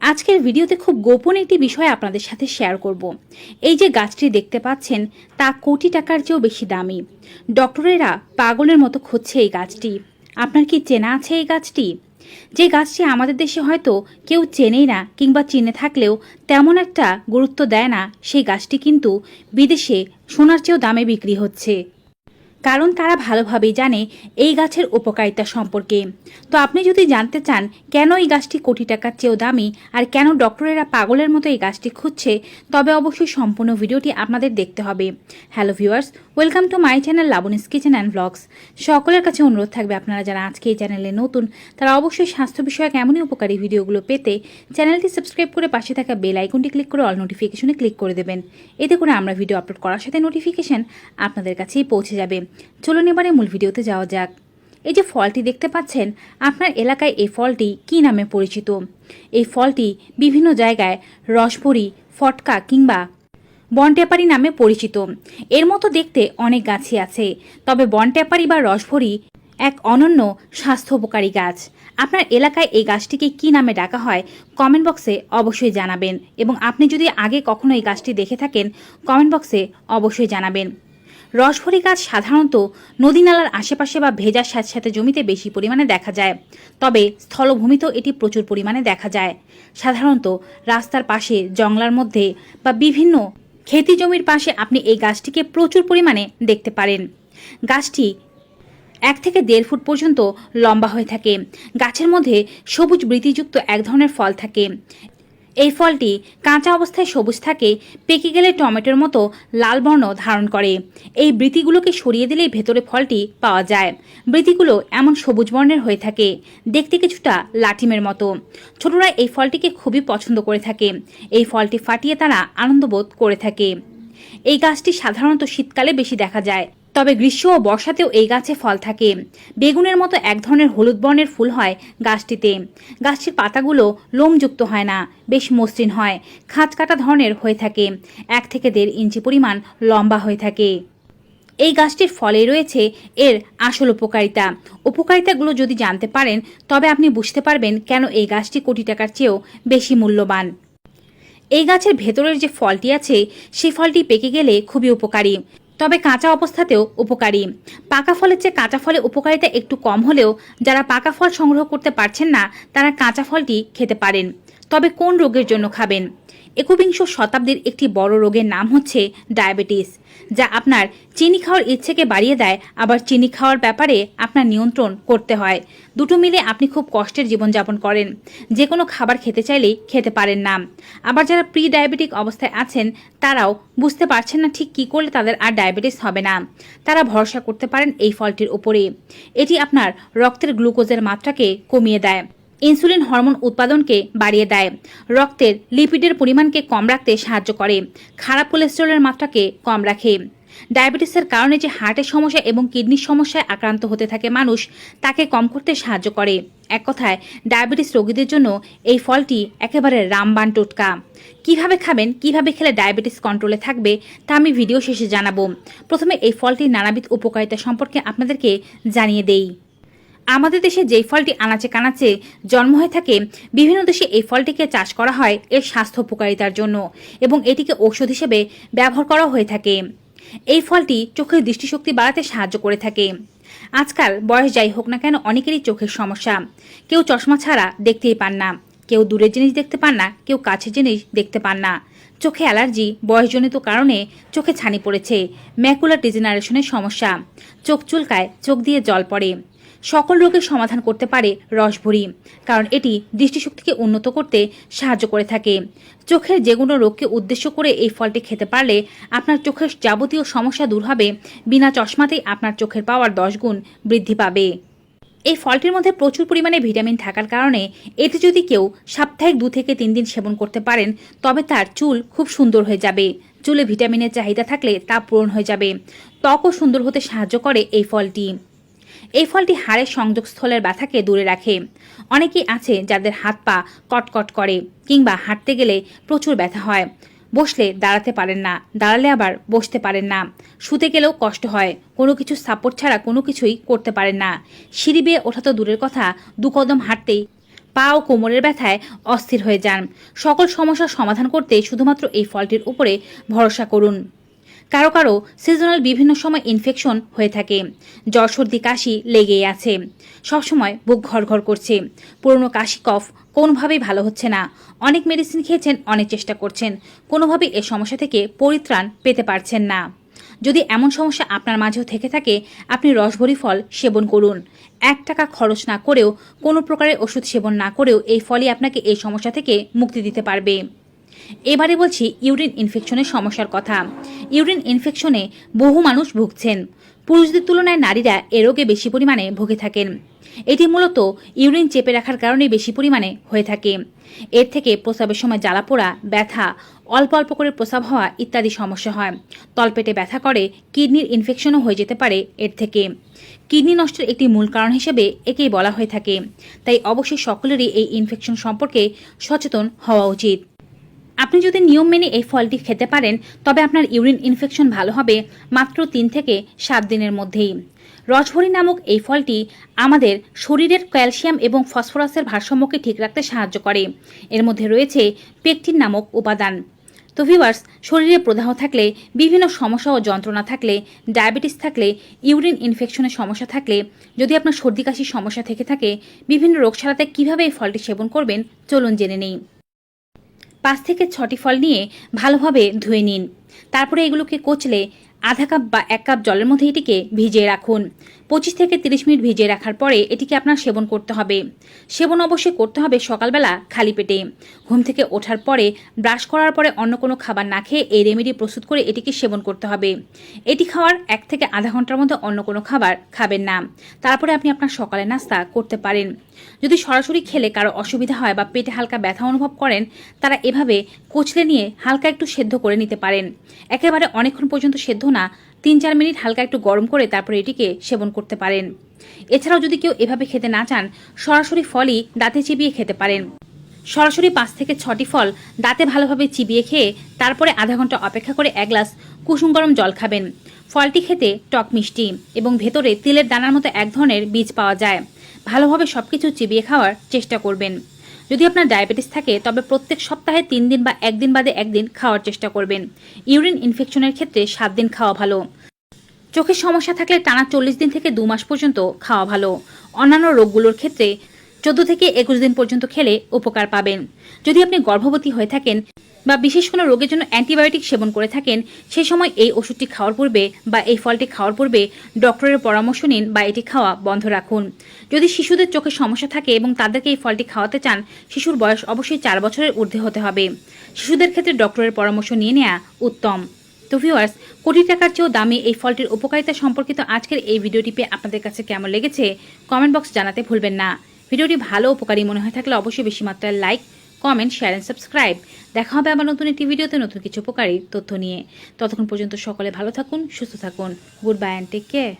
আজকের ভিডিওতে খুব গোপন একটি বিষয় আপনাদের সাথে শেয়ার করব। এই যে গাছটি দেখতে পাচ্ছেন, তা কোটি টাকার চেয়েও বেশি দামি। ডক্টরেরা পাগলের মতো খুঁজছে এই গাছটি। আপনার কি চেনা আছে এই গাছটি? যে গাছটি আমাদের দেশে হয়তো কেউ চেনেই না কিংবা চিনে থাকলেও তেমন একটা গুরুত্ব দেয় না, সেই গাছটি কিন্তু বিদেশে সোনার চেয়েও দামে বিক্রি হচ্ছে। কারণ তারা ভালোভাবেই জানে এই গাছের উপকারিতা সম্পর্কে। তো আপনি যদি জানতে চান, কেন এই গাছটি কোটি টাকার চেয়েও দামি আর কেন ডক্টরেরা পাগলের মতো এই গাছটি খুঁজছে, তবে অবশ্যই সম্পূর্ণ ভিডিওটি আপনাদের দেখতে হবে। Hello viewers, welcome to my channel Labni's kitchen and blogs. সকলের কাছে অনুরোধ থাকবে আপনারা যারা আজকে এই চ্যানেলে নতুন, তারা অবশ্যই স্বাস্থ্য বিষয়ক এমনই উপকারী ভিডিওগুলো পেতে চ্যানেলটি সাবস্ক্রাইব করে পাশে থাকা বেল আইকনটি ক্লিক করে অল নোটিফিকেশনে ক্লিক করে দেবেন। এতে করে আমরা ভিডিও আপলোড করার সাথে নোটিফিকেশন আপনাদের কাছেই পৌঁছে যাবে। চলুন এবারে মূল ভিডিওতে যাওয়া যাক। এই যে ফলটি দেখতে পাচ্ছেন, আপনার এলাকায় এই ফলটি কী নামে পরিচিত? এই ফলটি বিভিন্ন জায়গায় রসভরি ফটকা কিংবা বনটেপারি নামে পরিচিত। এর মতো দেখতে অনেক গাছই আছে, তবে বনটেপারি বা রসভরি এক অনন্য স্বাস্থ্য উপকারী গাছ। আপনার এলাকায় এই গাছটিকে কী নামে ডাকা হয়, কমেন্ট বক্সে অবশ্যই জানাবেন। এবং আপনি যদি আগে কখনো এই গাছটি দেখে থাকেন, কমেন্ট বক্সে অবশ্যই জানাবেন। রসভরি গাছ সাধারণত নদী নালার আশেপাশে বা ভেজার সাথে সাথে জমিতে বেশি পরিমাণে দেখা যায়। তবে স্থলভূমিতেও এটি প্রচুর পরিমাণে দেখা যায়। সাধারণত রাস্তার পাশে, জংলার মধ্যে বা বিভিন্ন খেতি জমির পাশে আপনি এই গাছটিকে প্রচুর পরিমাণে দেখতে পারেন। গাছটি এক থেকে দেড় ফুট পর্যন্ত লম্বা হয়ে থাকে। গাছের মধ্যে সবুজ বৃতিযুক্ত এক ধরনের ফল থাকে। এই ফলটি কাঁচা অবস্থায় সবুজ থাকে, পেকে গেলে টমেটোর মতো লাল বর্ণ ধারণ করে। এই বৃতিগুলোকে সরিয়ে দিলেই ভেতরে ফলটি পাওয়া যায়। বৃতিগুলো এমন সবুজ বর্ণের হয়ে থাকে, দেখতে কিছুটা লাঠিমের মতো। ছোটরা এই ফলটিকে খুবই পছন্দ করে থাকে। এই ফলটি ফাটিয়ে তারা আনন্দবোধ করে থাকে। এই গাছটি সাধারণত শীতকালে বেশি দেখা যায়। তবে গ্রীষ্ম ও বর্ষাতেও এই গাছে ফল থাকে। বেগুনের মতো এক ধরনের হলুদ বর্ণের ফুল হয় গাছটিতে। গাছটির পাতাগুলো লোমযুক্ত হয় না, বেশ মসৃণ হয় খাঁচ কাটা ধরনের হয়ে থাকে, এক থেকে দেড় ইঞ্চি পরিমাণ লম্বা হয়ে থাকে। এই গাছটির ফলে রয়েছে এর আসল উপকারিতা। উপকারিতাগুলো যদি জানতে পারেন, তবে আপনি বুঝতে পারবেন কেন এই গাছটি কোটি টাকার চেয়েও বেশি মূল্যবান। এই গাছের ভেতরের যে ফলটি আছে, সেই ফলটি পেকে গেলে খুবই উপকারী। তবে কাঁচা অবস্থাতেও উপকারী। পাকা ফলের চেয়ে কাঁচা ফলে উপকারিতা একটু কম হলেও যারা পাকা ফল সংগ্রহ করতে পারছেন না, তারা কাঁচা ফলটি খেতে পারেন। তবে কোন রোগের জন্য খাবেন? একবিংশ শতাব্দীর একটি বড় রোগের নাম হচ্ছে ডায়াবেটিস। যা আপনার চিনি খাওয়ার ইচ্ছেকে বাড়িয়ে দেয়, আবার চিনি খাওয়ার ব্যাপারে আপনার নিয়ন্ত্রণ করতে হয়। দুটো মিলে আপনি খুব কষ্টের জীবনযাপন করেন। যে কোনো খাবার খেতে চাইলেই খেতে পারেন না। আবার যারা প্রি ডায়াবেটিক অবস্থায় আছেন, তারাও বুঝতে পারছেন না ঠিক কী করলে তাদের আর ডায়াবেটিস হবে না। তারা ভরসা করতে পারেন এই ফলটির উপরে এটি আপনার রক্তের গ্লুকোজের মাত্রাকে কমিয়ে দেয়। ইনসুলিন হরমোন উৎপাদনকে বাড়িয়ে দেয়। রক্তের লিপিডের পরিমাণকে কম রাখতে সাহায্য করে। খারাপ কোলেস্টেরলের মাত্রাকে কম রাখে। ডায়াবেটিসের কারণে যে হার্টের সমস্যা এবং কিডনির সমস্যায় আক্রান্ত হতে থাকে মানুষ, তাকে কম করতে সাহায্য করে। এক কথায়, ডায়াবেটিস রোগীদের জন্য এই ফলটি একেবারে রামবান টোটকা। কীভাবে খাবেন, কীভাবে খেলে ডায়াবেটিস কন্ট্রোলে থাকবে, তা আমি ভিডিও শেষে জানাব। প্রথমে এই ফলটির নানাবিধ উপকারিতা সম্পর্কে আপনাদেরকে জানিয়ে দেই। আমাদের দেশে যেই ফলটি আনাচে কানাচে জন্ম হয়ে থাকে, বিভিন্ন দেশে এই ফলটিকে চাষ করা হয় এর স্বাস্থ্য উপকারিতার জন্য এবং এটিকে ঔষধ হিসেবে ব্যবহার করা হয়ে থাকে। এই ফলটি চোখের দৃষ্টিশক্তি বাড়াতে সাহায্য করে থাকে। আজকাল বয়স যাই হোক না কেন অনেকেরই চোখের সমস্যা। কেউ চশমা ছাড়া দেখতেই পান না, কেউ দূরের জিনিস দেখতে পান না, কেউ কাছের জিনিস দেখতে পান না। চোখে অ্যালার্জি, বয়সজনিত কারণে চোখে ছানি পড়েছে, ম্যাকুলার ডিজেনারেশনের সমস্যা। চোখ চুলকায়, চোখ দিয়ে জল পড়ে। সকল রোগের সমাধান করতে পারে রসভরি, কারণ এটি দৃষ্টিশক্তিকে উন্নত করতে সাহায্য করে থাকে। চোখের যে কোনো রোগকে উদ্দেশ্য করে এই ফলটি খেতে পারলে আপনার চোখের যাবতীয় সমস্যা দূর হবে, বিনা চশমাতেই আপনার চোখের পাওয়ার দশ গুণ বৃদ্ধি পাবে। এই ফলটির মধ্যে প্রচুর পরিমাণে ভিটামিন থাকার কারণে এটি যদি কেউ সাপ্তাহিক দু থেকে তিন দিন সেবন করতে পারেন, তবে তার চুল খুব সুন্দর হয়ে যাবে। চুলে ভিটামিনের চাহিদা থাকলে তা পূরণ হয়ে যাবে। ত্বকও সুন্দর হতে সাহায্য করে এই ফলটি। এই ফলটি হাড়ের সংযোগস্থলের ব্যথাকে দূরে রাখে। অনেকেই আছে যাদের হাত পা কটকট করে কিংবা হাঁটতে গেলে প্রচুর ব্যথা হয়। বসলে দাঁড়াতে পারেন না, দাঁড়ালে আবার বসতে পারেন না। শুতে গেলেও কষ্ট হয়, কোনো কিছু সাপোর্ট ছাড়া কোনো কিছুই করতে পারেন না। সিঁড়ি বেয়ে ওঠা তো দূরের কথা, দু কদম হাঁটতেই পা ও কোমরের ব্যথায় অস্থির হয়ে যান। সকল সমস্যার সমাধান করতে শুধুমাত্র এই ফলটির উপরে ভরসা করুন। কারও কারও সিজনাল বিভিন্ন সময় ইনফেকশন হয়ে থাকে। জ্বর, সর্দি, কাশি লেগেই আছে। সবসময় বুক ঘর করছে। পুরনো কাশি, কফ কোনোভাবেই ভালো হচ্ছে না। অনেক মেডিসিন খেয়েছেন, অনেক চেষ্টা করছেন। কোনোভাবেই এ সমস্যা থেকে পরিত্রাণ পেতে পারছেন না। যদি এমন সমস্যা আপনার মাঝেও থেকে থাকে, আপনি রসভরি ফল সেবন করুন। এক টাকা খরচ না করেও কোনো প্রকারের ওষুধ সেবন না করেও এই ফলই আপনাকে এই সমস্যা থেকে মুক্তি দিতে পারবে। এবারে বলছি ইউরিন ইনফেকশনের সমস্যার কথা। ইউরিন ইনফেকশনে বহু মানুষ ভুগছেন। পুরুষদের তুলনায় নারীরা এ রোগে বেশি পরিমাণে ভুগে থাকেন। এটি মূলত ইউরিন চেপে রাখার কারণে বেশি পরিমাণে হয়ে থাকে। এর থেকে প্রস্রাবের সময় জ্বালাপোড়া ব্যথা, অল্প অল্প করে প্রস্রাব হওয়া ইত্যাদি সমস্যা হয়। তলপেটে ব্যথা করে, কিডনির ইনফেকশনও হয়ে যেতে পারে এর থেকে। কিডনি নষ্টের একটি মূল কারণ হিসেবে একেই বলা হয়ে থাকে। তাই অবশ্যই সকলেরই এই ইনফেকশন সম্পর্কে সচেতন হওয়া উচিত। আপনি যদি নিয়ম মেনে এই ফলটি খেতে পারেন, তবে আপনার ইউরিন ইনফেকশন ভালো হবে মাত্র তিন থেকে সাত দিনের মধ্যেই। রসভরি নামক এই ফলটি আমাদের শরীরের ক্যালসিয়াম এবং ফসফরাসের ভারসাম্যকে ঠিক রাখতে সাহায্য করে। এর মধ্যে রয়েছে পেকটিন নামক উপাদান। তো ভিউয়ার্স, শরীরে প্রদাহ থাকলে, বিভিন্ন সমস্যা ও যন্ত্রণা থাকলে, ডায়াবেটিস থাকলে, ইউরিন ইনফেকশনের সমস্যা থাকলে, যদি আপনার সর্দি কাশির সমস্যা থেকে থাকে, বিভিন্ন রোগ সারাতে কীভাবে এই ফলটি সেবন করবেন, চলুন জেনে নেই। পাঁচ থেকে ছটি ফল নিয়ে ভালোভাবে ধুয়ে নিন। তারপরে এগুলোকে কচলে আধা কাপ বা এক কাপ জলের মধ্যে এটিকে ভিজিয়ে রাখুন। পঁচিশ থেকে তিরিশ মিনিট ভিজিয়ে রাখার পরে এটিকে আপনার সেবন করতে হবে। সেবন অবশ্যই করতে হবে সকালবেলা খালি পেটে। ঘুম থেকে ওঠার পরে ব্রাশ করার পরে অন্য কোনো খাবার না খেয়ে এই রেমেডি প্রস্তুত করে এটিকে সেবন করতে হবে। এটি খাওয়ার এক থেকে আধা ঘণ্টার মধ্যে অন্য কোনো খাবার খাবেন না। তারপরে আপনি আপনার সকালের নাস্তা করতে পারেন। যদি সরাসরি খেলে কারও অসুবিধা হয় বা পেটে হালকা ব্যথা অনুভব করেন, তারা এভাবে কোচলে নিয়ে হালকা একটু সেদ্ধ করে নিতে পারেন। একেবারে অনেকক্ষণ পর্যন্ত সেদ্ধ না তিন চার মিনিট হালকা একটু গরম করে তারপরে এটিকে সেবন করতে পারেন। এছাড়াও যদি কেউ এভাবে খেতে না চান, সরাসরি ফলই দাঁতে চিবিয়ে খেতে পারেন। সরাসরি পাঁচ থেকে ছটি ফল দাঁতে ভালোভাবে চিবিয়ে খেয়ে তারপরে আধা ঘণ্টা অপেক্ষা করে এক গ্লাস কুসুম গরম জল খাবেন। ফলটি খেতে টক মিষ্টি এবং ভেতরে তিলের দানার মতো এক ধরনের বীজ পাওয়া যায়। ভালোভাবে সবকিছু চিবিয়ে খাওয়ার চেষ্টা করবেন। যদি আপনার ডায়াবেটিস থাকে, তবে প্রত্যেক সপ্তাহে তিন দিন বা একদিন বাদে একদিন খাওয়ার চেষ্টা করবেন। ইউরিন ইনফেকশনের ক্ষেত্রে সাত দিন খাওয়া ভালো। চোখের সমস্যা থাকলে টানা চল্লিশ দিন থেকে দু মাস পর্যন্ত খাওয়া ভালো। অন্যান্য রোগগুলোর ক্ষেত্রে চোদ্দ থেকে একুশ দিন পর্যন্ত খেলে উপকার পাবেন। যদি আপনি গর্ভবতী হয়ে থাকেন বা বিশেষ কোনো রোগের জন্য অ্যান্টিবায়োটিক সেবন করে থাকেন সেই সময় এই ওষুধটি খাওয়ার পূর্বে বা এই ফলটি খাওয়ার পূর্বে ডক্টরের পরামর্শ নিন বা এটি খাওয়া বন্ধ রাখুন। যদি শিশুদের চোখে সমস্যা থাকে এবং তাদেরকে এই ফলটি খাওয়াতে চান, শিশুর বয়স অবশ্যই চার বছরের ঊর্ধ্বে হতে হবে। শিশুদের ক্ষেত্রে ডক্টরের পরামর্শ নিয়ে নেওয়া উত্তম। তো ভিউয়ার্স, কোটি টাকার চেয়েও দামি এই ফলটির উপকারিতা সম্পর্কিত আজকের এই ভিডিওটি আপনাদের কাছে কেমন লেগেছে, কমেন্ট বক্স জানাতে ভুলবেন না। ভিডিওটি ভালো উপকারী মনে হয়ে থাকলে অবশ্যই বেশি মাত্রায় like comment share and subscribe দেখা হবে আবার নতুন একটি ভিডিওতে নতুন কিছু উপকারী তথ্য নিয়ে। ততক্ষণ পর্যন্ত সকলে ভালো থাকুন, সুস্থ থাকুন। Goodbye and take care